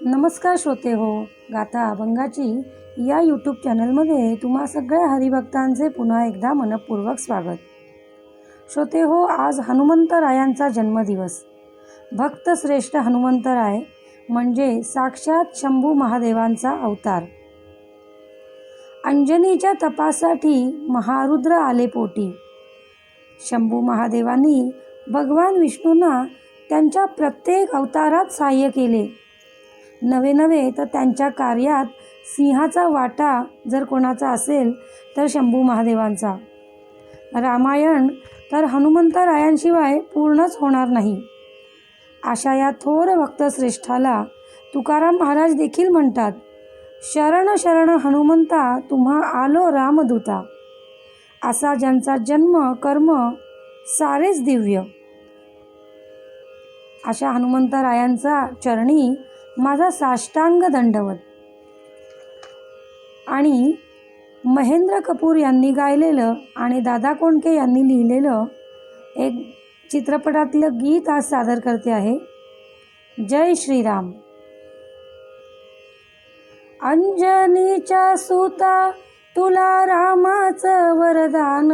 नमस्कार श्रोते हो गाथा अभंगाची या यूट्यूब चॅनलमध्ये तुम्हा सगळ्या हरिभक्तांचे पुन्हा एकदा मनपूर्वक स्वागत. श्रोते हो आज हनुमंतरायांचा जन्मदिवस. भक्त श्रेष्ठ हनुमंतराय म्हणजे साक्षात शंभू महादेवांचा अवतार. अंजनीच्या तपासाठी महारुद्र आले पोटी. शंभू महादेवांनी भगवान विष्णूंना त्यांच्या प्रत्येक अवतारात सहाय्य केले. नवे नवे तर त्यांच्या कार्यात सिंहाचा वाटा जर कोणाचा असेल तर शंभू महादेवांचा. रामायण तर हनुमंतरायांशिवाय पूर्णच होणार नाही. अशा या थोर भक्तश्रेष्ठाला तुकाराम महाराज देखील म्हणतात शरण शरण हनुमंता तुम्हा आलो रामदूता. असा ज्यांचा जन्म कर्म सारेच दिव्य. अशा हनुमंतरायांचा चरणी माझा साष्टांग दंडवत. आणि महेंद्र कपूर यांनी गायलेलं आणि दादा कोंडके यांनी लिहिलेलं एक चित्रपटातलं गीत आज सादर करते आहे. जय श्रीराम. अंजनीच्या सुता तुला रामाचं वरदान.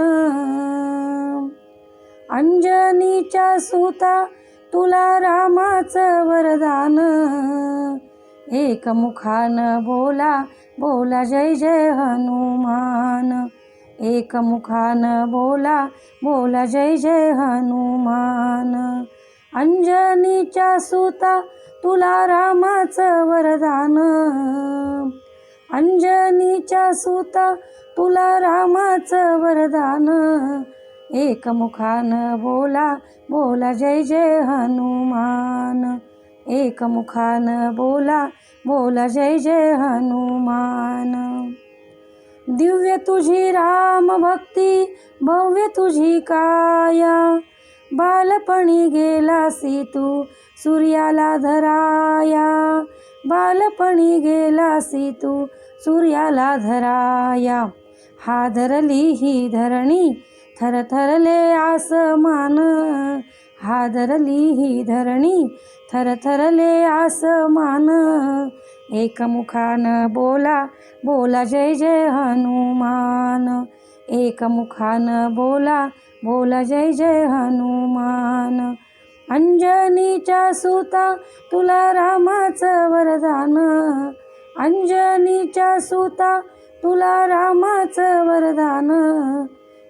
अंजनीच्या सुता तुला रामाचं वरदान. एकमुखान बोला बोला जय जय हनुमान. एकमुखान बोला बोला जय जय हनुमान. अंजनीच्या सुता तुला रामाचं वरदान. अंजनीच्या सुता तुला रामाचं वरदान. एकमुखान बोला बोला जय जय हनुमान. एकमुखान बोला बोला जय जय हनुमान. दिव्य तुझी राम भक्ती भव्य तुझी काया. बालपणी गेलासी तू सूर्याला धराया. बालपणी गेलासी तू सूर्याला धराया. हा धरली ही धरणी थरथरले आसमान. हादरली ही धरणी थरथरले आसमान. एकमुखान बोला बोला जय जय हनुमान. एकमुखान बोला बोला जय जय हनुमान. अंजनीच्या सुता तुला रामाचं वरदान. अंजनीच्या सुता तुला रामाचं वरदान.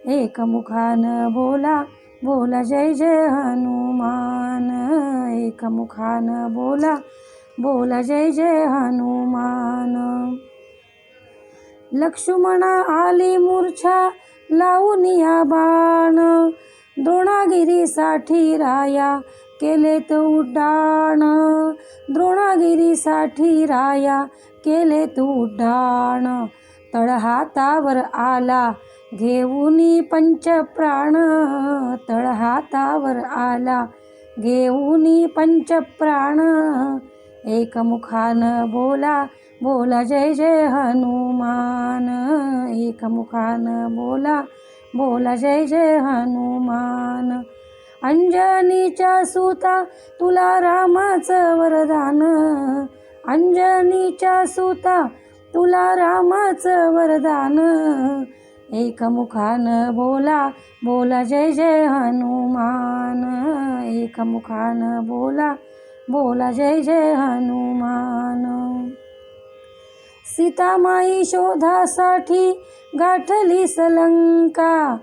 एकमुखान बोला बोला जय जय हनुमान एकमुखान बोला बोला जय जय हनुमान. लक्ष्मणा आली मूर्छा लावून या बाण. द्रोणागिरीसाठी राया केले तो उड्डाण. द्रोणागिरीसाठी राया केले तो उड्डाण. तळहातावर आला घेऊनी पंचप्राण. तळहातावर आला. घेऊनी पंचप्राण. एकमुखान बोला बोला जय जय हनुमान. एकमुखान बोला बोला जय जय हनुमान. अंजनीच्या सुता तुला रामाचं वरदान. अंजनीच्या सुता तुला रामाचं वरदान. एकमुखान बोला बोला जय जय हनुमान. एकमुखान बोला बोला जय जय हनुमान. सीतामाई शोधासाठी गाठली सलंका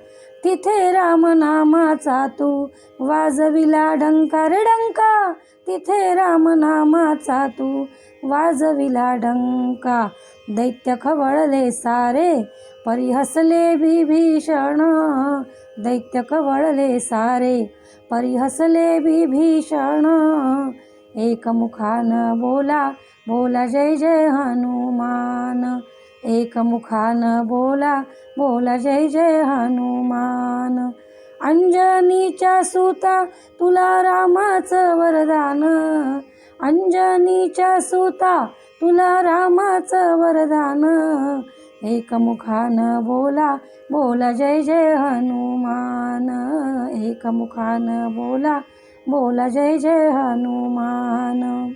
तिथे रामनामाचा तू वाजविला डंका रे डंका. तिथे रामनामाचा तू वाजविला डंका. दैत्य खवळले सारे परिहसले बिभीषण दैत्य कवळले सारे. परिहसले बिभीषण एकमुखान बोला बोला जय जय हनुमान. एकमुखान बोला बोला जय जय हनुमान. अंजनीच्या सुता तुला रामाचं वरदान. अंजनीच्या सुता तुला रामाचं वरदान. एकमुखान बोला बोला जय जय हनुमान. एकमुखान बोला बोला जय जय हनुमान.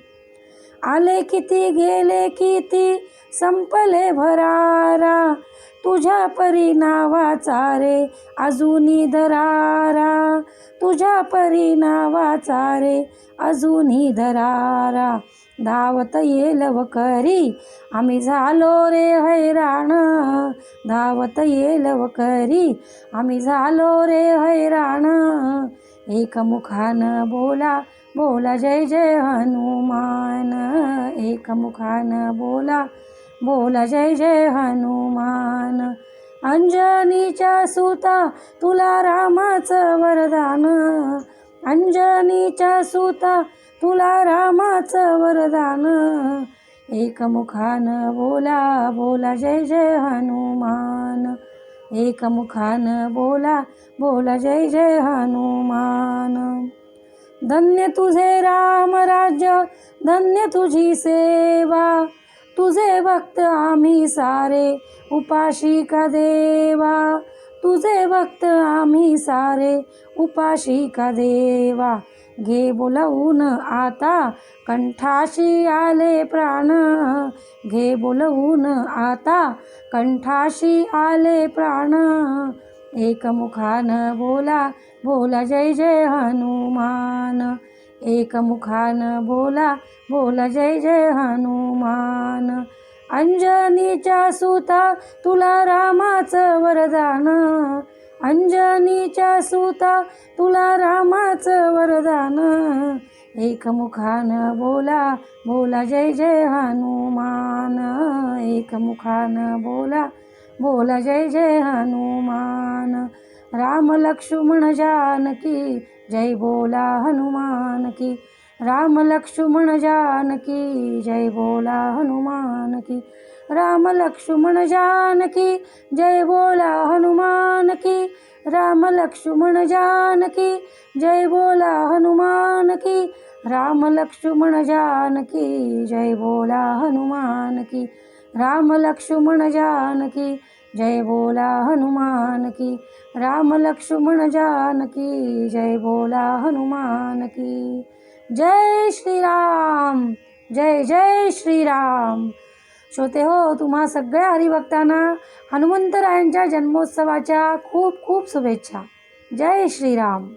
आले किती गेले किती संपले भरारा. तुझ्या परी नावाचा रे अजूनही दरारा. तुझ्या परी नावाचा रे अजूनही दरारा. धावत येल वकरी आम्ही झालो रे हैराण. धावत येल वकरी आम्ही झालो रे हैराण. एकमुखान बोला बोला जय जय हनुमान. एकमुखान बोला बोला जय जय हनुमान. अंजनीच्या सुता तुला रामाचं वरदान. अंजनीच्या सुता तुला रामाचं वरदान. एकमुखान बोला बोला जय जय हनुमान. एकमुखान बोला बोला जय जय हनुमान. धन्य तुझे राम राज्य धन्य तुझी सेवा. तुझे भक्त आम्ही सारे उपाशी का देवा. तुझे भक्त आम्ही सारे उपाशी का देवा. घे बोलवून आता कंठाशी आले प्राण. घे बोलवून आता कंठाशी आले प्राण. एकमुखान बोला बोला जय जय हनुमान. एकमुखान बोला बोला जय जय हनुमान. अंजनीच्या सुता तुला रामाचं वरदान. अंजनीच्या सुता तुला रामाचं वरदान. एकमुखानं बोला बोला जय जय हनुमान. एकमुखानं बोला बोला जय जय हनुमान. राम लक्ष्मण जानकी जय बोला हनुमान की. राम लक्ष्मण जानकी जय बोला हनुमान की. राम लक्ष्मण जानकी जय बोला हनुमान की। राम लक्ष्मण जानकी जय बोला हनुमान की। राम लक्ष्मण जानकी जय बोला हनुमान की। राम लक्ष्मण जानकी जय बोला हनुमान की। राम लक्ष्मण जानकी जय बोला हनुमान की। जय श्रीराम जय जय श्रीराम। श्रोते हो तुम्हा सगळ्या हरिभक्तांना हनुमंतरायांच्या जन्मोत्सवाच्या खूप खूप शुभेच्छा. जय श्रीराम.